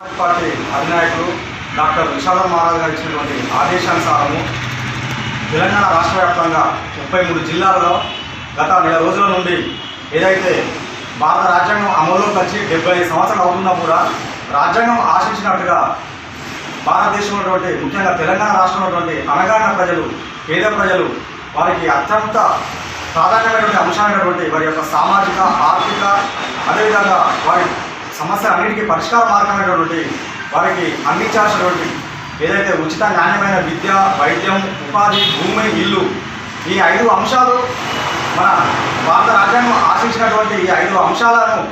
Party అధినాయకులు doctor Vishala Maharaj గారు ఇచ్చినటువంటి ఆదేశానుసారము తెలంగాణ రాష్ట్ర వ్యాప్తంగా ముప్పై మూడు జిల్లాలలో గత నెల రోజుల నుండి ఏదైతే భారత రాజ్యాంగం అమల్లోకి వచ్చి డెబ్బై సంవత్సరాలు అవుతున్నా కూడా రాజ్యాంగం ఆశించినట్టుగా భారతదేశంలో ఉన్నటువంటి ముఖ్యంగా తెలంగాణ రాష్ట్రంలో ఉన్నటువంటి అనగాన ప్రజలు పేద ప్రజలు వారికి అత్యంత ప్రాధాన్యమైనటువంటి అంశమైనటువంటి వారి యొక్క సామాజిక ఆర్థిక అదేవిధంగా వారి సమస్య అన్నిటికీ పరిష్కార మార్గమైనటువంటి వారికి అందించాల్సినటువంటి ఏదైతే ఉచిత నాణ్యమైన విద్య వైద్యం ఉపాధి భూమి ఇల్లు ఈ ఐదు అంశాలు మన భారత రాజ్యాంగం ఆశించినటువంటి ఈ ఐదు అంశాలను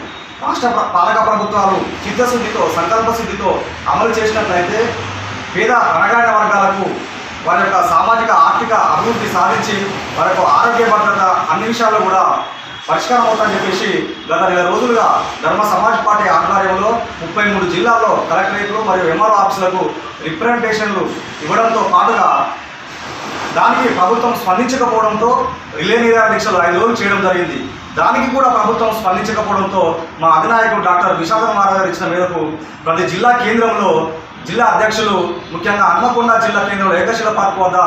రాష్ట్ర పాలక ప్రభుత్వాలు చిత్తశుద్ధితో సంకల్పశుద్ధితో అమలు చేసినట్లయితే పేద అనగాడిన వర్గాలకు వారి యొక్క సామాజిక ఆర్థిక అభివృద్ధి సాధించి వారి యొక్క ఆరోగ్య భద్రత అన్ని విషయాల్లో కూడా పరిష్కారం అవుతుందని చెప్పేసి గత నెల రోజులుగా ధర్మ సమాజ్ పార్టీ ఆధ్వర్యంలో ముప్పై మూడు జిల్లాల్లో కలెక్టరేట్లు మరియు ఎంఆర్ఓ ఆఫీసులకు రిప్రజెంటేషన్లు ఇవ్వడంతో పాటుగా దానికి ప్రభుత్వం స్పందించకపోవడంతో రిలే నిరాహార దీక్షలు ఐదు రోజులు చేయడం జరిగింది. దానికి కూడా ప్రభుత్వం స్పందించకపోవడంతో మా అధినాయకుడు డాక్టర్ విశాఖ మహారాజ్ గారు ఇచ్చిన మేరకు ప్రతి జిల్లా కేంద్రంలో జిల్లా అధ్యక్షులు ముఖ్యంగా హన్మకొండ జిల్లా కేంద్రంలో ఏకశిల పార్క్ వద్ద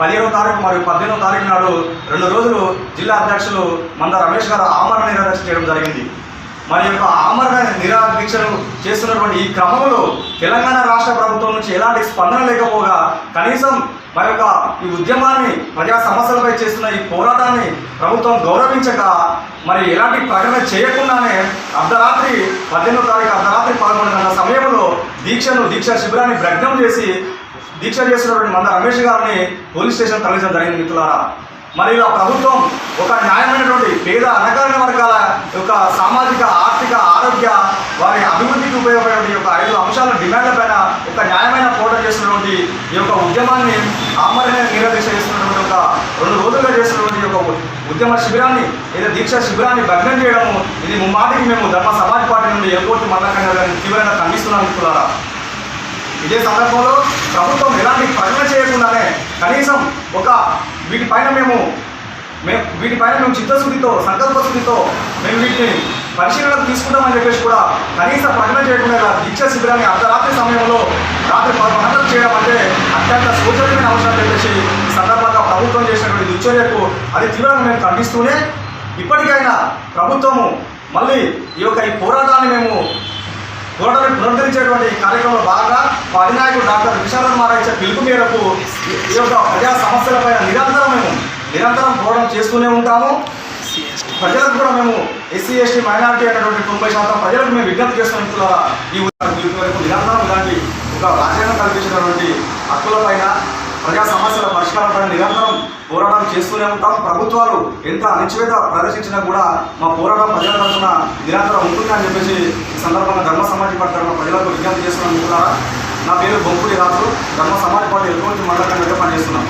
పదిహేనో తారీఖు మరియు పద్దెనిమిదో తారీఖు నాడు రెండు రోజులు జిల్లా అధ్యక్షులు మంద రమేష్ గారు ఆమరణ నిరాదీక్ష చేయడం జరిగింది. మరి యొక్క ఆమరణ నిరాహార చేస్తున్నటువంటి ఈ క్రమంలో తెలంగాణ రాష్ట్ర ప్రభుత్వం నుంచి ఎలాంటి స్పందన లేకపోగా కనీసం మన యొక్క ఈ ఉద్యమాన్ని ప్రజా సమస్యలపై చేస్తున్న ఈ పోరాటాన్ని ప్రభుత్వం గౌరవించక మరి ఎలాంటి ప్రకటన చేయకుండానే అర్ధరాత్రి పద్దెనిమిదో తారీఖు అర్ధరాత్రి పదకొండు గంటల సమయంలో దీక్షను దీక్ష శిబిరాన్ని భగ్నం చేసి దీక్ష చేస్తున్నటువంటి మంద రమేష్ గారిని పోలీస్ స్టేషన్ తరలించడం జరిగింది మిత్రులారా. మరి ఇలా ప్రభుత్వం ఒక న్యాయమైనటువంటి పేద అనగారిన వర్గాల యొక్క సామాజిక ఆర్థిక ఆరోగ్య వారి అభివృద్ధికి ఉపయోగపడే యొక్క ఐదు అంశాల డిమాండ్ల పైన ఒక న్యాయమైన పోటీ చేస్తున్నటువంటి ఈ యొక్క ఉద్యమాన్ని ఆమరణ నిరదీక్ష చేస్తున్నటువంటి ఒక రెండు రోజులుగా చేస్తున్నటువంటి ఒక యొక్క ఉద్యమ శిబిరాన్ని లేదా దీక్ష శిబిరాన్ని భగ్నం చేయడము ఇది ముమ్మాటికి మేము ధర్మ సమాజ్ పార్టీ నుండి ఎయిర్పోర్ట్ మల్లకంగా గారిని తీవ్రంగా ఖండిస్తున్నాం మిత్రులారా. ఇదే సందర్భంలో ప్రభుత్వం ఎలాంటి ప్రకటన చేయకుండానే కనీసం ఒక వీటిపైన మేము మేము వీటిపైన మేము చిత్తశుద్ధితో సంకల్పశుద్ధితో మేము వీటిని పరిశీలనకు తీసుకుంటామని చెప్పేసి కూడా కనీస ప్రకటన చేయకుండా దీక్ష శిబిరాన్ని అర్ధరాత్రి సమయంలో రాత్రి పదకొండు చేయడం అంటే అత్యంత సూచనమైన అవసరం చెప్పేసి సందర్భంగా ప్రభుత్వం చేసినటువంటి దుశ్చర్యకు అది తీవ్రంగా మేము ఖండిస్తూనే ఇప్పటికైనా ప్రభుత్వము మళ్ళీ ఈ యొక్క ఈ పోరాటాన్ని మేము పోరాటాన్ని పునరుద్ధరించేటువంటి కార్యక్రమంలో భాగంగా మా అధినాయకుడు డాక్టర్ విశాల కుమార్ ఇచ్చే పిలుపు మేరకు ఈ- యొక్క ప్రజా సమస్యలపై నిరంతరం మేము నిరంతరం పోరాటం చేస్తూనే ఉంటాము. ప్రజలకు కూడా మేము ఎస్సీ ఎస్టీ మైనార్టీ అనేటువంటి తొంభై శాతం ప్రజలకు మేము విజ్ఞప్తి చేస్తున్నాం. మిత్రులారా ఈ పిలుపు మేరకు నిరంతరం ఇలాంటి ఒక రాజ్యాంగం కల్పించినటువంటి హక్కులపైన ప్రజా సమస్యల పరిష్కారంపైన నిరంతరం పోరాటం చేస్తూనే ఉంటాం. ప్రభుత్వాలు ఎంత అణచివేత ప్రదర్శించినా కూడా మా పోరాటం ప్రజల తరఫున నిరంతరం అని చెప్పేసి ఈ సందర్భంగా ధర్మ సమాజ పార్టీ తరఫున ప్రజలకు విజ్ఞప్తి చేస్తున్నాను. నా పేరు బొంకుడి రాత్రు ధర్మ సమాజ పార్టీ ఎటువంటి మండలంగా పనిచేస్తున్నాం.